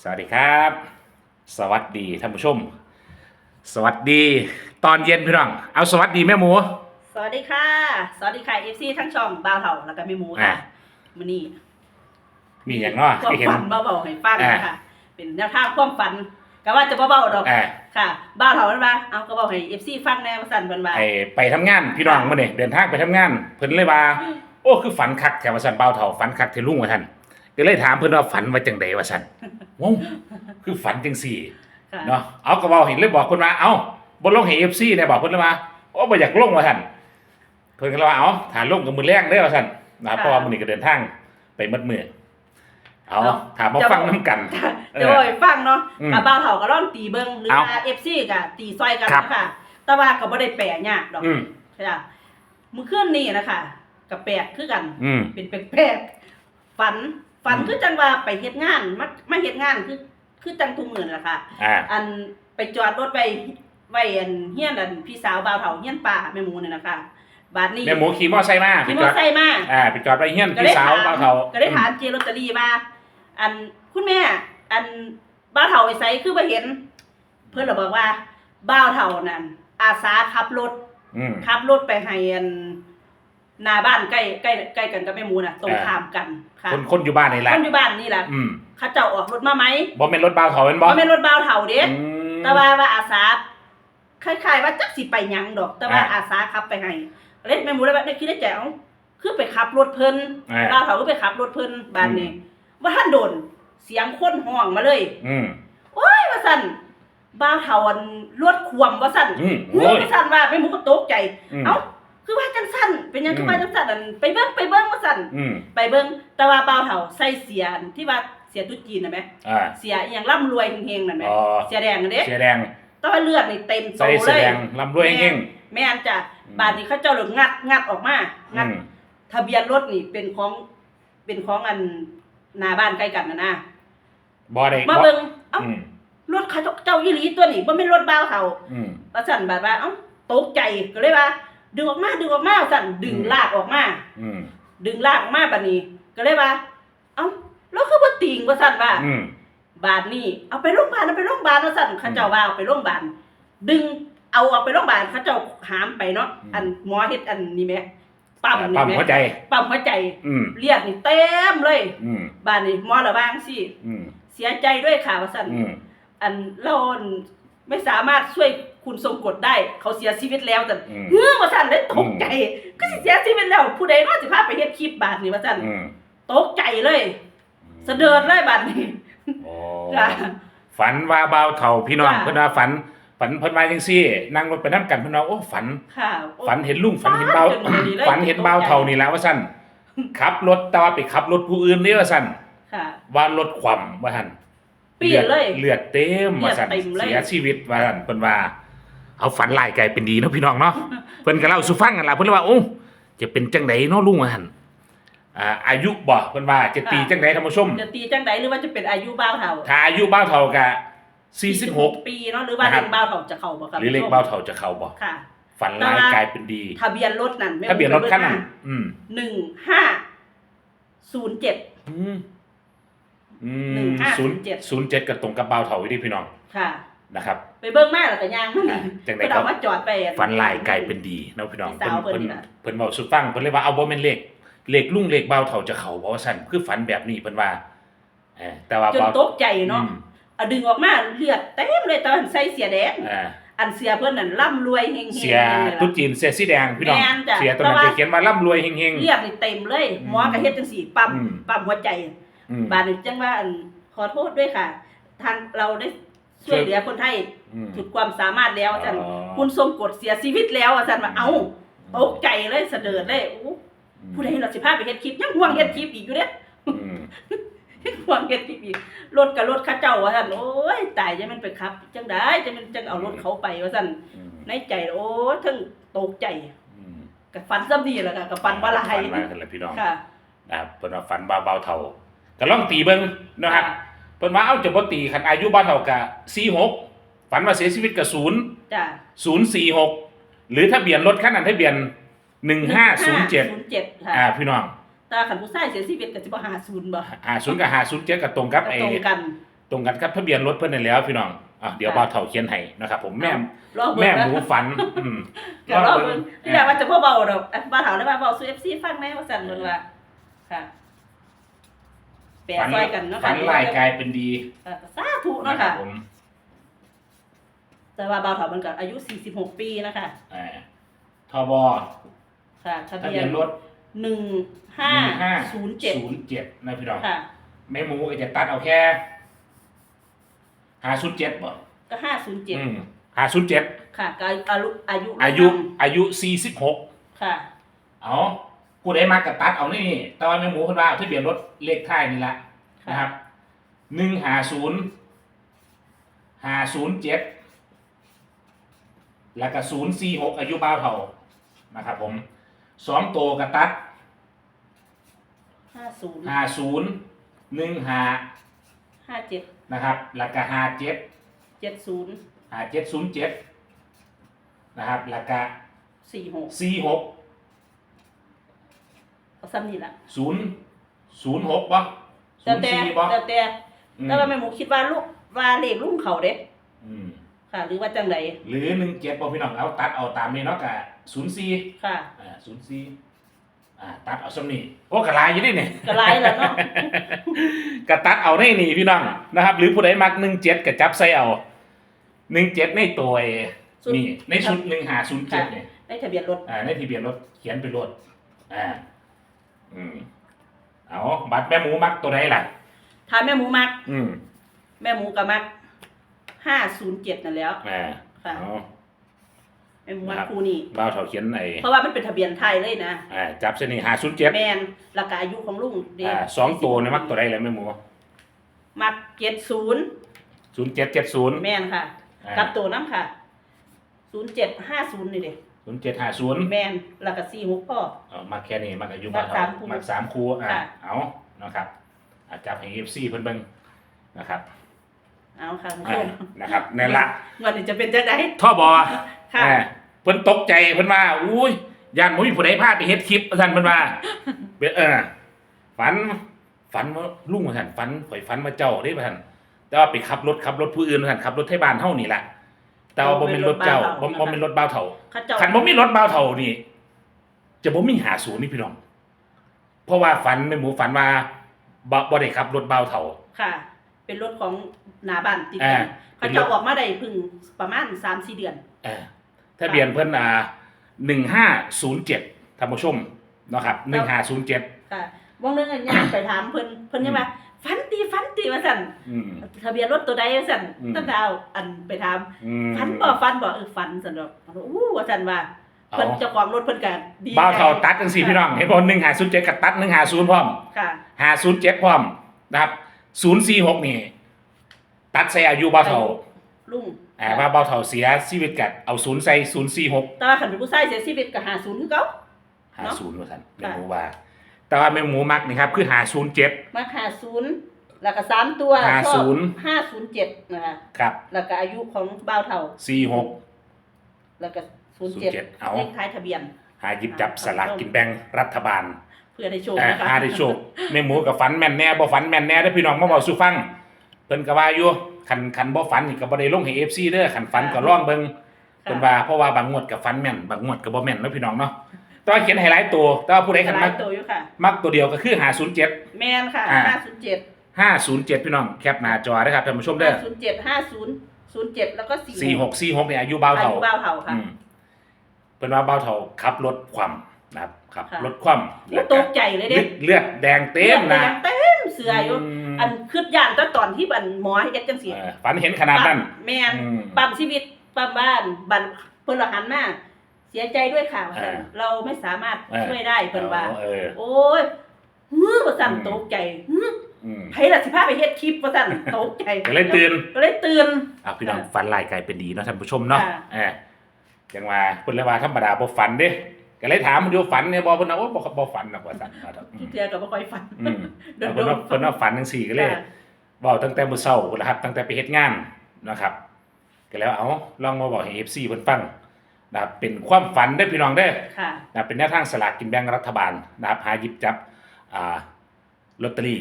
สวัสดีครับ สวัสดีท่านผู้ชม สวัสดีตอนเย็นพี่น้อง เอาสวัสดีแม่หมู สวัสดีค่ะ สวัสดีค่ะ FC ทั้งช่องบ่าวเถาแล้วก็แม่หมูอ่าค่ะ มื้อนี้มีอย่างเนาะความที่เห็น ฝันเบาๆให้ฟังอ่านะคะเป็นแนวทางความฝันก็ว่าจะเบาๆดอกอ่าค่ะบ่าวเถาเพิ่นว่าเอาก็เว้าให้ FC ฟังแหน่ว่าซั่นเพิ่นว่าไปไปทำงานพี่น้องมื่อนี่เดินทางไปทำงาน เพิ่นเลยว่า โอ้คือฝันคักแถวว่าสันเบาเท่าฝันคักเทลุงว่าท่าน ก็เลยถามเพิ่นว่าฝันว่าจังไดว่าสันว้าวคือฝันจังสี่ค่ะเนาะเอาก็เว้าเห็นเลยบอกเพิ่นว่าเอ้าบ่ลงให้ FC ได้บอกเพิ่นเลยว่าโอ้บ่อยากลงว่าท่านเพิ่นก็เลยว่าเอ้าถ้าลงก็มื้อแรงเด้อว่าซั่นนะครับเพราะว่ามื้อนี้ก็เดินทางไปหมดมื้อเอาถามมาฟังนํกันจะเว้าให้ฟังเนาะอืมกับบ่าวเถาก็ลองตีเบิ่งหรือเอาว่า FC ก็ตีซอยกันครับนะคะแต่ว่าก็บ่ได้แปลยากดอกอืมค่ะมื้อคืนนี้นะคะก็แปลกคือกันอืมเป็นแปลกๆฝัน ฝันอืมคือจังว่าไปเฮ็ดงานมามาเฮ็ดงานคือคือจังทุกมื้อนั่นล่ะค่ะ อ่า อันไปจอดรถไว้ไว้อันเฮียนอันพี่สาวบ่าวเฒ่าเฮียนป้าแม่หมูนี่นะคะบาดนี้แม่หมูขี่มอไซค์มาขี่ไปมจออดไซค์มาอ่าไปจอดไปเฮียนก็พี่ได้สาวถามเบาเท่าก็ได้ถามเจลอตเตอรี่ว่า อันคุณแม่ อันบ่าวเฒ่าไปไสคือบ่เห็น เพิ่นเลยบอกว่าบ่าวเฒ่านั่นอาสาขับรถอืมขับรถไปให้อัน หน้าบ้านใกล้ใกล้ใกล้กันกับแม่หมูน่ะตรงอ่าข้ามกันค่ะคนคนอยู่บ้านนี่แหละคนอยู่บ้านนี่แหละอืมเขาเจ้าออกรถมาไหมบ่แม่นรถเบาเท่าเป็นบ่บ่แม่นรถบ่าวเฒ่าเด้อืมแต่ว่าว่าอาสาคล้ายๆว่าจักสิไปหยังดอก แต่ว่าอ่าอาสาขับไปให้เล่นแม่หมูแล้วแบบนี้คิดได้แจ๋วคือไปขับรถเพิ่นอ่าบ่าวเฒ่าก็ไปขับรถเพิ่นบ้านนี้ว่าท่านโดนเสียงคนห้องมาเลย อืมโอ้ยว่าซั่นบ่าวเฒ่าอันรถควมว่าซั่นอืมเฮ้โอ้ยยว่าซั่นว่าแม่หมูก็ตกใจอืมเอ้า คือว่าจังซั่นเป็นหยังคือว่าจังซั่นอันไปเบิ่งไปเบิ่งว่าซั่นอืมไปเบิ่งแต่ว่าบ่าวเฒ่าใส่เสียอันที่ว่าเสียตุ๊จีนน่ะแหมอ่าเสียอหย่างร่ำรวยเฮงๆนั่นแหมอ๋อเสียแดงนั่นเด้เสียแดงแต่ว่าเลือดนี่เต็มโตใส่เลเสียย แดงลำรวยเฮงแม่นจ้ะอืมบาดนี้เขาเจ้าเลยงัดงัดออกมาๆงัด อืมทะเบียนรถนี่เป็นของเป็นของอันหน้าบ้านใกล้กันนะนะบ่ได้มาบ่เบิ่งเอ้าอืมรถเขาเจ้าอีหลีตัวนี้บ่แม่นรถบ้าวเขาอืมว่าซั่นบาดว่าเอ้าตกใจก็เลยว่า ดึงออกมาดึงออกมาว่าซั่นดึงอืมลากออกมา อืมดึงลากออกมาบัดนี้ ก็เลยว่า เอ้าแล้วคือบ่ติงว่าซั่นว่าอืม บาดนี้เอาไปโรงพยาบาลเอาไปโรงพยาบาลว่าสั่นเขาเจ้าว่าเอาไปโรงพยาบาลดึงเอาเอาไปโรงพยาบาลเขาเจ้าหามไปเนาะอันหมอเฮ็ดอันนี้ไหมปั๊มนี่ปั๊มไหมหัวใจ ปั๊มหัวใจอืมเลือดนี่เต็มเลย อืมบาดนี้หมอระวางสิอืมเสียใจด้วยค่ะว่าสั่น อืมอันเรา ไม่สามารถช่วยคุณทรงกฎได้ เขาเสียชีวิตแล้วแต่อืม เฮ้อว่าสั่นเลยตกใจ ก็สิเสียชีวิตแล้ว ผู้ใดก็สิพาไปเฮ็ดคลิปบาดนี้ว่าสั่นอืมตกใจเลยสะเดิดเลยบาดนี้โอ้ค่ะ ฝันว่าเบาเท่าพี่น้องจ้ะ เพิ่นว่าฝัน ฝันเพิ่นว่าจังซี่นั่งรถไปนํกันเพิ่นว่าโอ้ฝัน ค่ะโอ้ ฝันเห็นลุงฝันเห็นเบาฝันจนดีเลย ฝันเห็นเบาเท่านี่แหล้วว่าซั่นขับรถแต่ว่าไปขับรถผู้อื่นนี่ว่าซั่นค่ะ ว่ารถคว่ำว่าหั่น เปลี่ยนเลยเลือดเต็มว่าซั่นเลือดเต็มเลย เสียชีวิตว่าซั่นเพิ่นว่า เอาฝันลายไกลเป็นดีเนาะพี่น้องเนาะ เพิ่นก็เล่าสู่ฟังกันล่ะเพิ่นเลยว่าโอ้จะเป็นจังไดเนาะลุงว่าหั่นอ่าอายุบ่เพิ่นว่าจะตีจังไดท่านผู้ชมจะตีจังไดหรือว่าจะเป็นอายุบ้าวเฒ่าถ้าอายุเบาเท่ากับ46 ปีเนาะหรือว่านะครับ เล็กบ้าวเฒ่าจะเข้าบ่ครับหรือเลขเบาเท่าจะเข้าบ่ค่ะ ฝันลายกลายเป็นดีทะเบียนรถนั่นแม่ทะเบียนรถคันนั้นอืม หนึ่งห้าศูนย์เจ็ดอืมอื หนึ่งมห้าศูนย์เจ็ดศูนย์เจ็ดกับตรงกับเบาเท่าอยู่ดีพี่น้องค่ะ นะครับ ไปเบิ่งมาแล้วก็ย่างมันอ่าจังไดเพิ่นก็เอามาจอดไปฝันลายกลายเป็นดีเนาะพี่น้องพี่สาวเพิ่เพิ่นนนี่ล่ะเพิ่นเว้าสู่ฟังเพิ่นเลยว่าเอาบ่แม่นเลขเลขลุงเลขเบาเท่าจะเข้าบ่ว่าซั่นคือฝันแบบนี้เพิ่นว่าเออแต่ว่าจนเบาตกใจเนาะอืมเอาดึงออกมาเลือดเต็มเลยตอนใส่เสียแดงอ่าอันเสียเพิ่นนั่นร่ำรวยเฮงๆเสียเลยตุ๊ล่ะจีนเสียสีแดงพี่น้องแม่นจ้ะเสียตัวนั้นแต่ว่าจะเขียนมาร่ำรวยเฮงเลือดนี่เต็มเลยอืมหมอก็เฮ็ดจังซี่ปั๊มอืมปั๊มหัวใจๆ อืม บาดนี้จังว่าอันขอโทษด้วยค่ะ ทางเราได้ช่วยเหลือคนไทยอืม สุดความสามารถแล้วอาจารย์อ๋อ คุณทรงกฎเสียชีวิตแล้วอาจารย์ว่าเอ้าตกใจเลยเสะเดิดเลยอู้ผู้ใดเราสิพาไปเฮ็ดคลิปยังห่วงเฮ็ดคลิปอีกอยู่เด้ อืมยังห่วงเฮ็ดคลิปอีกรถกับรถเข้าเจ้าว่าซั่นโอ้ยตายจะมันไปขับ จังได๋จะมันจังเอารถเขาไปว่าซั่นอืมในใจโอ้ยทั้งตกใจอืมกับฟันซ้ำนี่แหละค่ะกับฟันบ่หลายฝันมากันแหละพี่น้องค่ะ นะครับเพิ่นว่าฝันว่าเบาเท่า ก็ลองตีเบิ่งนะครับเพิ่นว่าเอ้าจะบ่ตีคันอายุเบาเท่ากับ46ฝันว่าเสียชีวิตกับ0จ้ะ046 หรือทะเบียนรถคันนั้นทะเบียน 1507 07ค่ะอ่าพี่น้องแต่คันผู้ชายเสียชีวิตก็สิบ่50บ่50กับ507ก็ตรงกับก็ไอ้ตรงกันตรงกันครับทะเบียนรถเพิ่นนั่นแหล้วพี่น้องอะเดี๋ยวค่ะบ่าวเฒ่าเขียนให้นะครับ ผมแม่รอบเบิ่แม่งนะหมูฝันอืมก็รอบเบิ่งที่อยากว่าจะบ่เบาดอกอะบ่ถามได้ว่าเบาสู่ FC ฟังแม่ว่าสั่นเบิ่งว่าค่ะแปลฝันซอยกันเนาะฝัค่ะนลายกลายเป็นดีเออสาธุเนาะครัค่ะ บผมแต่ว่าเบาเถามันก็อายุ 46 ปีนะคะอ่าทบค่ะทะทะเบีเบียยนนรถหนึ่งห้าศูนย์เจ็ด1507นะพี่น้องค่ะ แม่หมูก็จะตัดเอาแค่507บ่ก็ห้าศูนย์เจ็ดอืม507 ค่ะก็อายุอายุอายุอายุ 46 ค่ะ เอา ผู้ใดมากกับตัดเอานี่แต่ว่าแม่หมูเพิ่นว่าเอาทะเบียนรถเลขท้ายนี่ละค่ะนะครับ150 507แล้วก็046อายุบ่าวเฒ่านะครับผมสองตัวกระตัดห้าศูนย์ห้าศูนย์หนึ่งห้าห้าเจ็ดนะครับ แล้วก็ห้าเจ็ดเจ็ดศูนย์ห้าเจ็ดศูนย์เจ็ดนะครับ แล้วก็สี่หกสี่หก เอาซ้ำนี่ละศูนย์ศูนย์หกป่ะศูแต่นย์แต่สี่ป่ะแต่แต่อืมแต่ว่าแม่หมูคิดว่าลูกว่าเลขลุงเขาเด้อืมค่ะ หรือว่าจังไดหรือหนึ่งเจ็ดป่ะพี่น้องเอาตัดเอาตามนี้เนาะกับศูนย์สี่ค่ะอ่าศูนย์สี่อ่าตัดเอาสำนี่โอ้กระลายอยู่นี่นี่ก็ไล่แล้วเนาะ กระตัดเอาในนี่พี่น้องนะครับ หรือผู้ใดมักหนึ่งเจ็ดกระจับใส่เอาหนึ่งเจ็ดในตัวไอ้ชุดนี่ในชุดหนึ่งหาศูนย์เจ็ดเนี่ยในทะเบียนรถอ่าในทะเบียนรถเขียนเป็นรถอ่า อืมเอาบัตรแม่หมูมักตัวไหนล่ะ ถ้าแม่หมูมัก อืมแม่หมูก็มักห้าศูนย์เจ็ดนั่นแหล้ว อ่าค่ะ เอา แม่หมูมักครับ คู่นี้บ้าวเถาเขียนไอ้เพราะว่ามันเป็นทะเบียนไทยเลยนะอ่าจับเส้นนี้หาศูนย์เจ็ดแมนราคาอายุของลุงเด็อ่าสองตัวเนี่ยมักตัวไหนเลยแม่หมูมักเจ็ดศูนย์ศูนย์เจ็ดเจ็ดศูนย์แมนค่ะ กับตัวน้ำค่ะศูนย์เจ็ดห้าศูนย์นี่เด็ ศูนย์เจ็ดห้าศูนย์แมนราคาสี่หกพ่อเอามักแค่นี้มักอายุมับ้ากวเถาสามคู่มักสามคูอ่าค่ะ เอานะครับอ่าจับให้เอฟซีเพิ่นเบิ่งนะครับเอาค่ะทุกอ่าคนนะครับนั่นละวันนี้จะเป็นจังไดท่อบอค่ะ อ่าเพิ่นตกใจเพิ่นว่าอุ้ยยานบ่มีผู้ใดพาไปเฮ็ดคลิปว่าซั่นเพิ่นว่าเเออฝันฝันว่าลุงว่าซั่นฝันข่อยฝันว่าเจ้าเด้ว่าซั่นแต่ว่าไปขับรถขับรถผู้อื่นว่าซั่นขับรถไทบ้านเฮานี่แหละ แต่ว่าบ่เป็นรถเจ้าบ่บ่เป็นรถบ่าวเฒ่าเข้าเจ้าคันบ่มีรถบ่าวเฒ่านี่ จะบ่มีหาศูนย์นี่พี่น้อง เพราะว่าฝันแม่หมูฝันว่าบ่บ่ได้ขับรถบ่าวเฒ่า ค่ะ เป็นรถของหนาบ้านติดอ่ากันเป็เขานรถเจ้าออกมาได้เพึ่งประมาณสามสี่เดือน เออทะเบียนเพิ่นอ่าหนึ่งห้าศูนย์เจ็ดท่านผู้ชมเนาะครับหนึ่งห้าศูนย์เจ็ด ค่ะวงนึงอันย่างไปถามเพิ่นเพิ่นยังว่า ฟันตีฟันตีว่าสั่นอืม ทะเบียนรถตัวใดว่าสั่นอืม ตั้งแต่เอาอันไปถามอืม ฟันบ่ฟันบ่เออฟันสั่นดอกอู้ว่าสั่นว่าเอา เพิ่นเจ้าของรถเพิ่นก็ดีบ้าวเท่าใจตัดจังสี่พี่น้องเห็นบ่หนึ่งห้าศูนย์เจ็ดกับตัดหนึ่งห้าศูนย์พร้อมค่ะห้าศูนย์เจ็ดพร้อมนะครับศูนย์สี่หกนี่ ตัดใส่อายุบ้าวเท่าลุงอ่าว่าบ้าวเท่าเสียชีวิตกัดเอาศูนย์ใส่ศูนย์สี่หกแต่ว่าคันเป็นผู้ชายเสียชีวิตก็50คือเก่าห้าเนาะศูนย์ว่าซั่นแม่ค่ะหมูว่า แต่ว่าแม่หมูมักนี่ครับคือหาศูนย์เจ็ด มา50แล้วก็สามตัว50 507นะคะครับแล้วก็อายุของบ่าวเฒ่า สี่หก แล้วก็07 07เอา เลขท้ายทะเบียน หาหยิบจับสลากกินแบ่งรัฐบาลเพื่อได้โชคเอ่อนะคะหาได้โชคแม่หมูกับฝันแม่นแน่บ่ฝันแม่นแน่เด้อพี่น้องมาเว้าสู่ฟังเพิ่นก็ว่าอยู่คันคันบ่ฝันนี่ก็บ่ได้ลงให้ FC เด้อคันฝันก็ลองเบิ่งเพิ่นว่าเพราะว่าบางงวดก็ฝันแม่นบางงวดก็บ่แม่นเนาะพี่น้องเนาะแต่ว่าเขียนให้หลายตัวแต่ว่าผู้ใดคันหมัลากยตัวอยู่ค่ะ มักตัวเดียวก็คือ507แมนค่ะอ่า507 507พี่น้องแคปหน้าจอนะครับท่านผู้ชมเด้อ507 5007แล้วก็46 46 46เนี่ยอายุเบาอาเท่ายุบ่าวเฒ่าค่ะ อืมเพิ่นว่าเบาเท่าขับรถคว่ำนะครับขับค่ะ รถคว่ำโอ้ตกใจเลยเด้เลือดเลือดแดงเต็มนะเต็มเสืออยู่มอันคืดย่านก็ตอนที่บันหมอให้เฮ็ดจังซี่เออฝันเห็นขนาดนั้นแม่นอืม ปั๊มชีวิตปั๊มบ้านบันเพิ่นละหันมา เสียใจด้วยค่ะว่าซั่นเออเราไม่สามารถเออช่วยได้เพิ่นว่า เออ โอ้ยฮือว่าซั่นอืม ตกใจฮืออืมไผล่ะสิพาไปเฮ็ดคลิปว่าซั่นตกใจก็เลยตื่นก็เลยตื่น อะพี่น้องฝันลายกลายเป็นดีเนาะท่านผู้ชมเนาะค่ะ เออจังว่าเพิ่นเลยว่าธรรมดาบ่ฝันเด้ก็เลยถามมันอยู่ฝันเนี่ยบ่เพิ่นว่าโอ้บ่บ่ฝันดอกว่าซั่นว่าซั่นอืมเทื่อก็บ่ค่อยฝันอืมแล้วเพิ่นว่าเพิ่นว่าฝันจังซี่ก็เลย ค่ะเว้าตั้งแต่มื้อเช้าพุ่นล่ะครับตั้งแต่ไปเฮ็ดงานนะครับ ก็แล้วเอาลองมาบอกให้ FC เพิ่นฟัง นะครับเป็นความฝันเด้อพี่น้องเด้อค่ะ นะเป็นแนวทางสลากกินแบ่งรัฐบาลนะครับหาหยิบจับอ่าลอตเตอรี่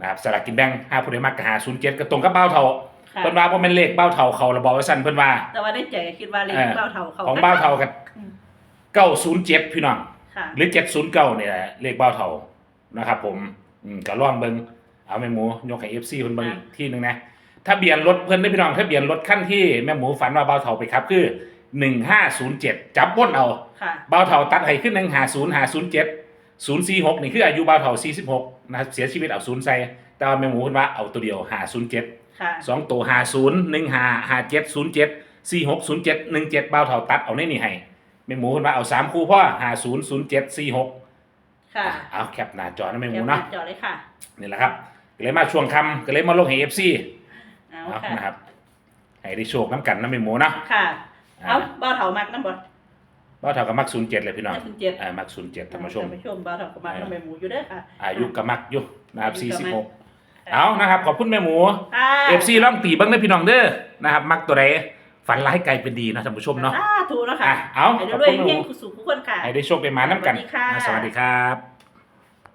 นะครับสลากกินแบ่งห้าผู้ใดมักก็หาศูนย์เจ็ดก็ตรงกับเบ้าเท่าค่ะ เพิ่นว่าบ่แม่นเลขเบ้าเท่าเขาระบอกว่าซั่นเพิ่นว่า แต่ว่าได้ใจก็คิดว่าเลขเออเบ้าเท่าเขาของเบ้าเท่ากับอืมเก้าศูนย์เจ็ดพี่น้อง ค่ะ หรือเจ็ดศูนย์เก้าเนี่ยแหละเลขเบ้าเท่านะครับผมอืมก็ลองเบิ่งเอาแม่หมูยกให้ FC เพิ่นเบิ่งอีกที่หนึงนะทะเบียนรถเพิ่นได้อพี่น้องทะเบียนรถคันที่แม่หมูฝันว่าเบ้าเท่าไปครับ คือ 1507จับวนเอาค่ะเบ้าเท่าตัดให้ขึ้น150 507 046นี่คืออายุเบ้าเท่า46นะครับเสียชีวิตเอา0ใส่แต่ว่าแม่หมูเพิ่นว่าเอาตัวเดียว507ค่ะสองตัวห้าศูนย์หนึ่งห้าห้าเจ็ดศูนย์เจ็ดสี่หกศูนย์เจ็ดหนึ่งเจ็ดเบาเท่าตัดเอาในนี่ให้แม่หมูเพิ่นว่าเอาสามคู่พ่อห้าศูนย์ศูนย์เจ็ดสี่หกค่ะเอาแคปหน้าจอนะแม่หเดี๋มูยวเนาะจอเลยค่ะนี่แหละครับก็เลยมาช่วงคำก็เลยมาลงให้เอฟซีเอาเอาค่ะนะครับให้ได้โชคน้ำกันนะแม่หมูเนาะค่ะอ่า เอาเบ้าเท่ามากน้ำบ่เบาเท่ากับมักศูนย์เจ็ดเลยพี่น้องศูนย์เจ็ดอ่า มักศูนย์เจ็ดท่านผู้ชม ท่านผู้ชมเบ้าเท่าก็มากน้ำแม่หมูอยู่เด้อค่ะ อายุกับมักอยู่นะครับอายุสี่ก็สิบมัหกกเอานะครับ ขอบคุณแม่หมู ค่ะเอฟซีล่องตีเบ้างเด้อพี่น้องเด้อนะครับ มักตัวใดฝันร้ายไกลเป็นดีนะท่านผู้ชมเนาะสาธุเนาะค่ะอะเอาให้ขอบด้วยคุณแม่หเพียงมูสู่ทุกคนค่ะ ให้ได้โชคได้มาน้ำกันสวัสดีค่ะอ่าสวัสดีครับ